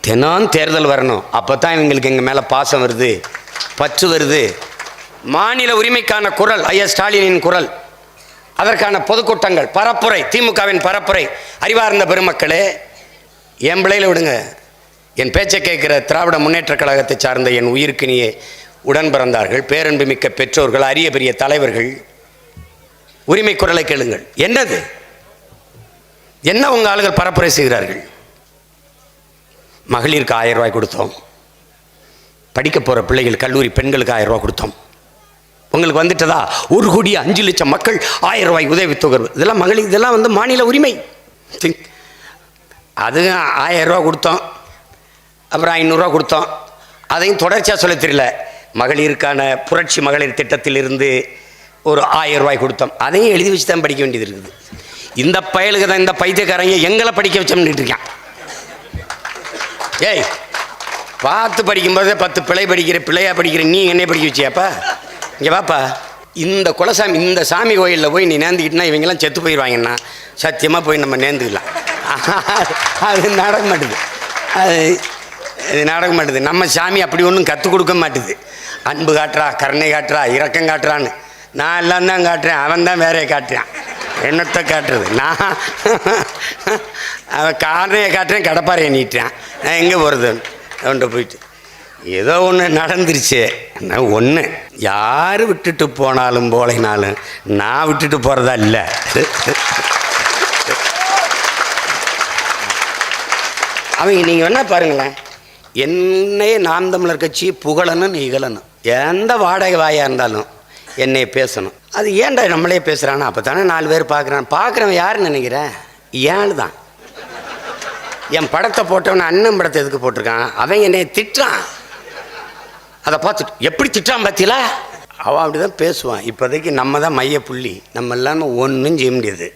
தினம் தேர்தல் வரணும். அப்போ தான் இவங்களுக்கு எங்கள் மேலே பாசம் வருது. பற்று வருது. மாநில உரிமைக்கான குரல் ஐயா ஸ்டாலினின் குரல். அதற்கான பொதுக்கூட்டங்கள் பரப்புரை திமுகவின் பரப்புரை. அறிவார்ந்த பெருமக்களே என் பிள்ளையில விடுங்க. என் பேச்சை கேட்கிற திராவிட முன்னேற்றக் கழகத்தை சார்ந்த என் உயிருக்கினியே உடன் பிறந்தார்கள் பேரன்பு மிக்க பெற்றோர்கள் அரிய பெரிய தலைவர்கள். உரிமை குரலை கேளுங்கள். என்னது? என்ன உங்கள் ஆளுகள் பரப்புரை செய்கிறார்கள்? மகளிருக்கு ஆயிரம் ரூபாய் கொடுத்தோம். படிக்க போகிற பிள்ளைகள் கல்லூரி பெண்களுக்கு ஆயிரம் ரூபாய் கொடுத்தோம். உங்களுக்கு வந்துட்டதா? ஒரு கோடி அஞ்சு லட்சம் மக்கள் ஆயிரம் ரூபாய் உதவித்தொகை இதெல்லாம் மகளிர் இதெல்லாம் வந்து மாநில உரிமை. அது ஆயிரம் ரூபா கொடுத்தோம். அப்புறம் ஐநூறுரூவா கொடுத்தோம். அதையும் தொடர்ச்சியாக சொல்ல தெரியல. மகளிருக்கான புரட்சி மகளிர் திட்டத்திலிருந்து ஒரு ஆயிரம் ரூபாய் கொடுத்தோம். அதையும் எழுதி வச்சு தான் படிக்க வேண்டியது இருக்குது. இந்த பயலுக்கு தான் இந்த பைத்தியக்காரங்க எங்களை படிக்க வச்சோம்னு இருக்கான். ஏய் பார்த்து படிக்கும்போதே பத்து பிள்ளை படிக்கிற பிள்ளையாக படிக்கிற நீ என்னை படிக்க வச்சியாப்பா? இங்கே வாப்பா. இந்த குலசாமி இந்த சாமி கோயிலில் போய் நீ நேர்ந்துக்கிட்டனா இவங்கெல்லாம் செத்து போயிடுவாங்கன்னா சத்தியமாக போய் நம்ம நேர்ந்துக்கலாம். அது நடக்க மாட்டுது. அது இது நடக்க மாட்டுது. நம்ம சாமி அப்படி ஒன்றும் கற்றுக் கொடுக்க மாட்டுது. அன்பு காட்டுறா கருணை காட்டுறா இரக்கம் காட்டுறான்னு. நான் எல்லாம் தான் காட்டுறேன் அவன் தான் வேறையை காட்டுறான். என்னத்தை காட்டுறது? நான் அவன் காரணையை காட்டுறேன் கடப்பாறையை நீட்டுறான். நான் எங்கே போகிறது அவன்கிட்ட போயிட்டு. ஏதோ ஒன்று நடந்துருச்சு. நான் ஒன்று யார் விட்டுட்டு போனாலும் போலைனாலும் நான் விட்டுட்டு போகிறதா இல்லை. அவங்க நீங்கள் வேணால் பாருங்களேன். என்னையே நாம் தமிழர் கட்சி புகழணும் இகழணும். எந்த வாடகை வாயாக இருந்தாலும் என்னை பேசணும். அது ஏன்டா நம்மளே பேசுகிறானா அப்போ தானே நாலு பேர் பார்க்குறான். பார்க்குறவன் யாருன்னு நினைக்கிறேன்? ஏழு தான் என் படத்தை போட்டவன் அண்ணன் படத்தை எதுக்கு போட்டிருக்கான்? அவன் என்னை திட்டுறான். அதை பார்த்துட்டு எப்படி திட்டுறான் பார்த்தீங்களா அவன் அப்படி தான் பேசுவான். இப்போதைக்கு நம்ம தான் மைய புள்ளி நம்ம இல்லாமல் ஒன்றும் செய்ய முடியாது.